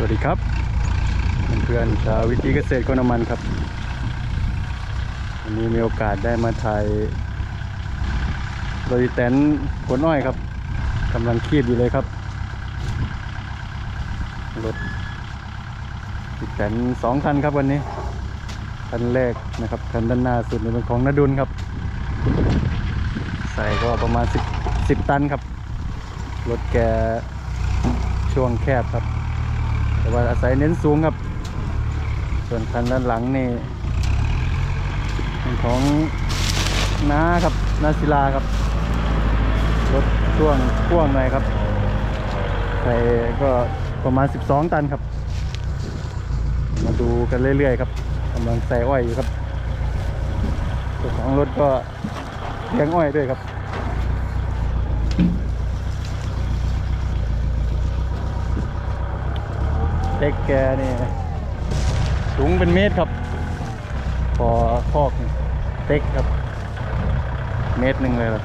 สวัสดีครับเพื่อนๆชาววิธีเกษตรกนมันครับวันนี้มีโอกาสได้มาถ่ายโดยแตนขนอ้อยครับกำลังคีบอยู่เลยครับรถแตนสองคันครับวันนี้คันแรกนะครับคันด้านหน้าสุดเป็นของนดุลครับ ใส่ก็ประมาณ 10 10 ตันครับรถแกช่วงแคบครับ แต่ว่าอาศัยเน้นสูงครับ ส่วนคันด้านหลังนี่เป็นของน้าครับนาศิลาครับรถช่วงพ่วงหน่อยครับใส่ก็ประมาณ 12 ตันครับ มาดูกันเรื่อยๆครับกำลังใส่อ้อยอยู่ครับเจ้าของรถก็เลี้ยงอ้อยด้วยครับ เต็กแกนี่สูงเป็นเมตรครับพอคอกนี่เต็กครับ เมตรหนึ่งเลยล่ะ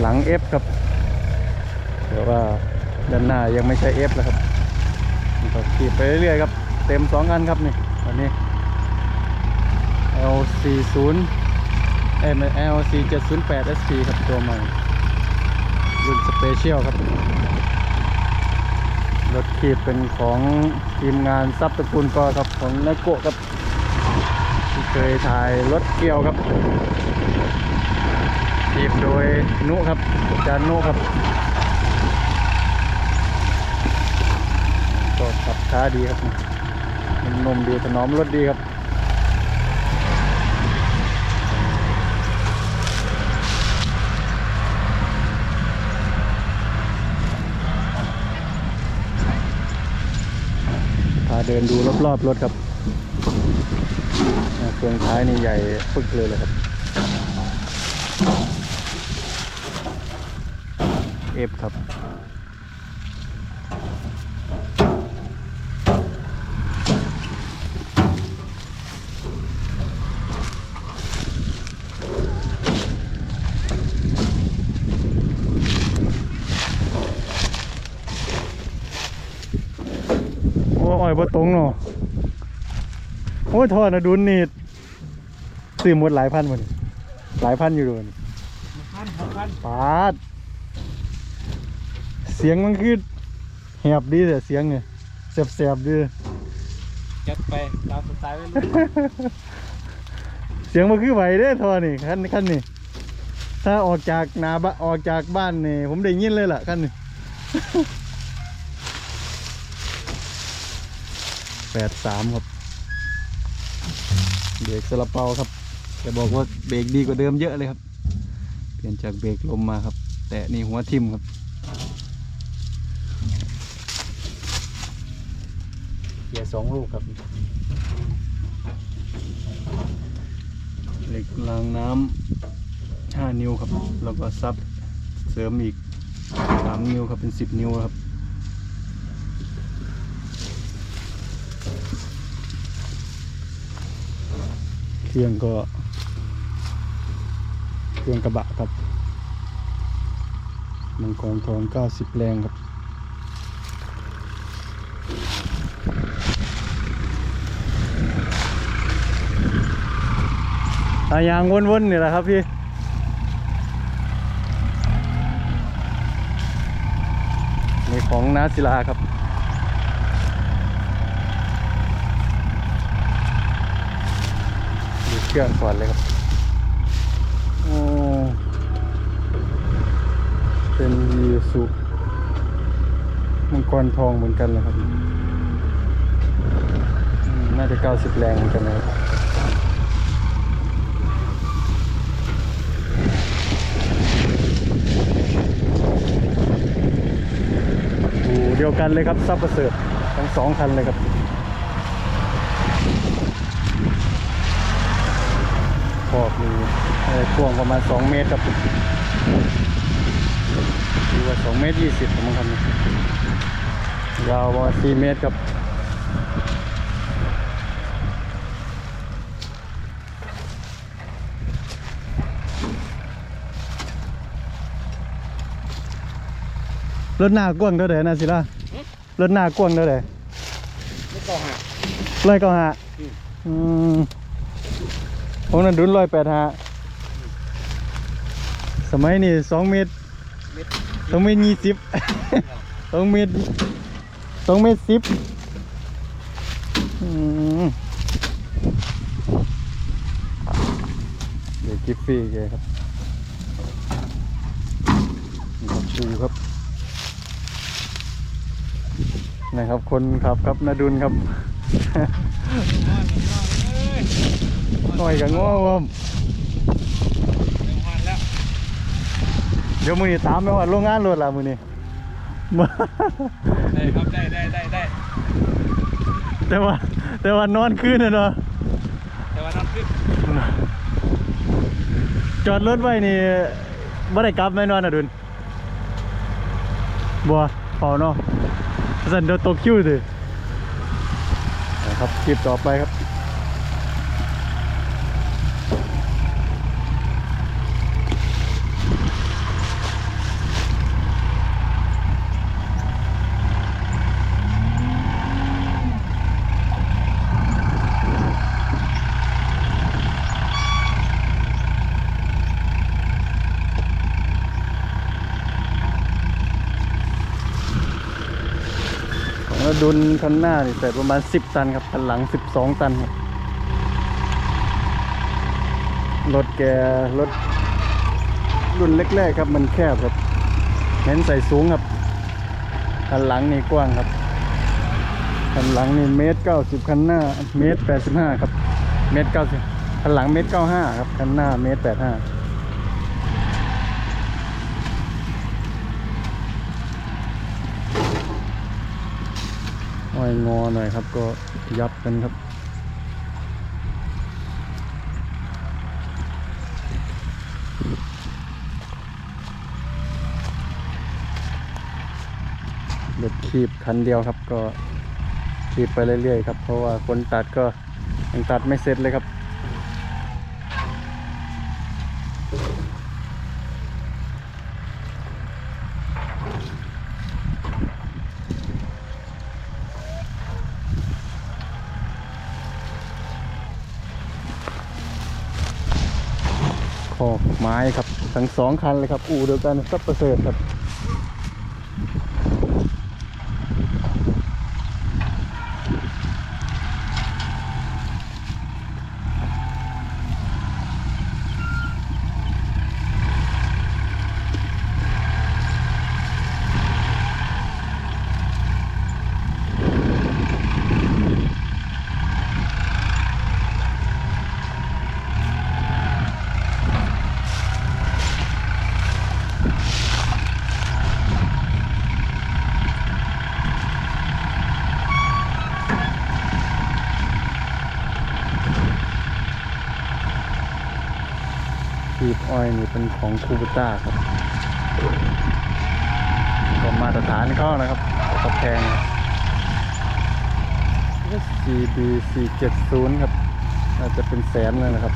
หลัง F ครับแต่ว่าด้านหน้ายังไม่ใช่ F แล้วครับก็ขี่ไปเรื่อยๆครับ เต็มสองอันครับนี่วันนี้ L40 เอ้ยไม่ L4708 SP ครับตัวใหม่รุ่นสเปเชียลครับ รถขีบเป็นของทีมงานซับตะกูลกอครับของนายโกะครับที่เคยถ่ายรถเกี่ยวครับขีบโดยนุครับอาจารย์นุครับก็ขับช้าดีครับนนมดีถนอมรถดีครับ เดินดูรอบๆรถครับเครื่องท้ายนี่ใหญ่ปึกเลยเลยครับเอฟครับ โอ้อ่อยบ่ตรงเนาะโอ้ยทอดนะดุนนี่ซื้อหมดหลายพันหมดหลายพันอยู่ด้วยพันพันปาด เสียงมันคือแหบดีแต่เสียงเนี่ยแสบๆดีจัดไปตามสไตล์ไว้เลยเสียงมันคือไหวเด้ทอนี่คันคันนี่ถ้าออกจากนาบ้านออกจากบ้านนี่ผมได้ยินเลยล่ะคันนี่ แปดสามครับ เบรกสลับเปาครับจะบอกว่าเบรกดีกว่าเดิมเยอะเลยครับ เปลี่ยนจากเบรกลมมาครับ แต่นี่หัวทิ่มครับเกียร์สองลูกครับเหล็กรางน้ำห้านิ้วครับ แล้วก็ซับเสริมอีกสามนิ้วครับเป็นสิบนิ้วครับ เครื่องก็ เครื่องกระบะครับมังกรทอง90 แรงครับตายางวนๆนี่แหละครับพี่นี่ของนาศิลาครับ เครื่องก่อนเลยครับโอ้เป็นยีสุมังกรทองเหมือนกันเลยครับอืมน่าจะ90แรงเหมือนกันนะครับอู่เดียวกันเลยครับซับประเสริฐทั้งสองคันเลยครับขอบมี เอ่อพ่วงประมาณ 2 เมตรครับหรือว่า 2 เมตร 20ครับมั้งครับยาวประมาณ4เมตรครับรถหน้ากว้างเท่าไหร่นะสิล่ะรถหน้ากว้างเท่าไหร่ไม่ต้องหาร้อยเก้าห้าอืมอืมของนันดุนร้อยแปดห้า สมัยนี้สองเมตรเม็ดสองเมตรยี่สิบสองเมตรสองเมตรสิบอืมเดี๋ยวกิฟฟี่แกครับนี่ครับดูครับ นะครับ คนขับครับนาดุลครับหน่อยกับง้อวม แล้ว เดี๋ยวมือนี้ตามไปว่าโรงงานรถละมือนี้มาได้ครับได้ได้ได้ได้แต่ว่า แต่ว่านอนคืนน่ะเนาะแต่ว่าน้ำขึ้นจอดรถไว้นี่บ่ได้กลับแม่นอนอะดุนบัวเปล่าเนาะสันเดี๋ยวตกคิวสินะครับคลิปต่อไปครับ ดุนคันหน้านี่ใส่ประมาณ 10 ตันครับคันหลัง 12 ตันครับรถแกรถรุ่นแรกๆครับมันแคบครับเน้นใส่สูงครับคันหลังนี่กว้างครับคันหลังนี่เมตรเก้าสิบคันหน้าเมตรแปดสิบห้าครับเมตรเก้าสิบคันหลังเมตรเก้าห้าครับคันหน้าเมตรแปดห้า อ้อยงอหน่อยครับ ก็ยับกันครับเด็ดคีบคันเดียวครับ ก็คีบไปเรื่อยๆครับ เพราะว่าคนตัดก็ยังตัดไม่เสร็จเลยครับ อกไม้ครับทั้งสองคันเลยครับ อู่เดียวกันซับประเสริฐครับ บอ้อยนี่เป็นของคูบูต้าครับก็มาตรฐานเข้านะครับตะแพง SCB 470 ครับอาจจะเป็นแสนเลยนะครับ